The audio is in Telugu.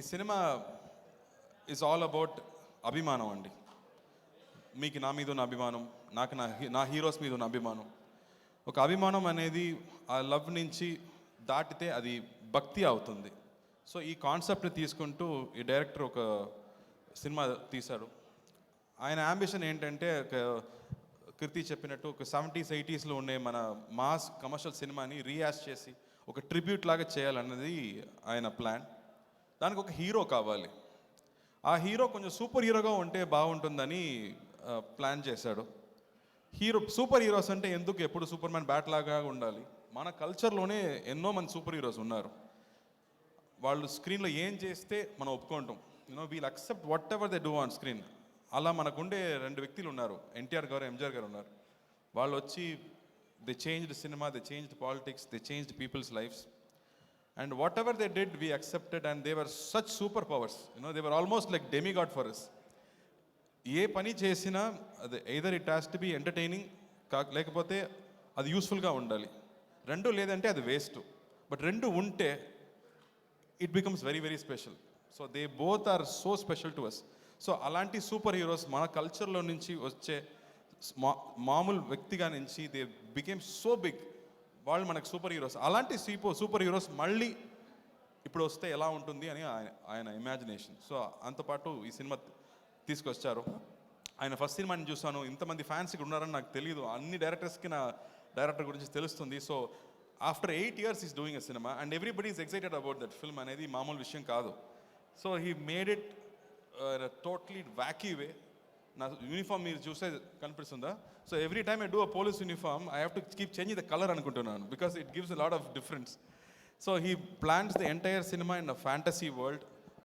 ఈ సినిమా ఇస్ ఆల్ అబౌట్ అభిమానం అండి. మీకు నా మీద ఉన్న అభిమానం నాకు నా నా హీరోస్ మీద ఉన్న అభిమానం. ఒక అభిమానం అనేది ఆ లవ్ నుంచి దాటితే అది భక్తి అవుతుంది. సో ఈ కాన్సెప్ట్ని తీసుకుంటూ ఈ డైరెక్టర్ ఒక సినిమా తీశాడు ఆయన అంబిషన్ ఏంటంటే ఒక కృతి చెప్పినట్టు ఒక సెవెంటీస్ ఎయిటీస్లో ఉండే మన మాస్ కమర్షియల్ సినిమాని రీయాస్ చేసి ఒక ట్రిబ్యూట్ లాగా చేయాలన్నది ఆయన ప్లాన్ దానికి ఒక హీరో కావాలి. ఆ హీరో కొంచెం సూపర్ హీరోగా ఉంటే బాగుంటుందని ప్లాన్ చేశాడు. హీరో సూపర్ హీరోస్ అంటే ఎందుకు ఎప్పుడు సూపర్ మ్యాన్ బ్యాట్ లాగా ఉండాలి? మన కల్చర్లోనే ఎన్నో మంది సూపర్ హీరోస్ ఉన్నారు. వాళ్ళు స్క్రీన్లో ఏం చేస్తే మనం ఒప్పుకుంటాం. You know we'll accept whatever they do on screen అలా మనకుండే రెండు వ్యక్తులు ఉన్నారు. ఎన్టీఆర్ గారు ఎంజిఆర్ గారు ఉన్నారు. వాళ్ళు వచ్చి they changed cinema they changed politics they changed people's lives and whatever they did we accepted and they were such super powers you know they were almost like demigod for us ఏ పని చేసినా అది either it has to be entertaining కా లేకపోతే అది యూస్ఫుల్గా ఉండాలి. రెండు లేదంటే అది వేస్ట్ బట్ రెండు ఉంటే it becomes very very special so they both are so special to us so అలాంటి సూపర్ హీరోస్ మన కల్చర్లో నుంచి వచ్చే మా మామూలు వ్యక్తిగా నుంచి దే బికేమ్ సో బిగ్ వాళ్ళు మనకు సూపర్ హీరోస్ అలాంటి సీపో సూపర్ హీరోస్ మళ్ళీ ఇప్పుడు వస్తే ఎలా ఉంటుంది అని ఆయన ఆయన ఇమాజినేషన్ సో అంతపాటు ఈ సినిమా తీసుకొచ్చారు. ఆయన ఫస్ట్ సినిమాని చూసాను ఇంతమంది ఫ్యాన్స్ ఇక్కడ ఉన్నారని నాకు తెలియదు అన్ని డైరెక్టర్స్కి నా డైరెక్టర్ గురించి తెలుస్తుంది. So after eight years is doing a cinema and everybody is excited about that film అనేది మామూలు విషయం కాదు. So he made it totally wacky way నా యూనిఫామ్ మీరు చూస్తే కనిపిస్తుందా? So every time I do a police uniform I have to keep change the colour అనుకుంటున్నాను because it gives lot of difference so he plans the entire cinema in a fantasy world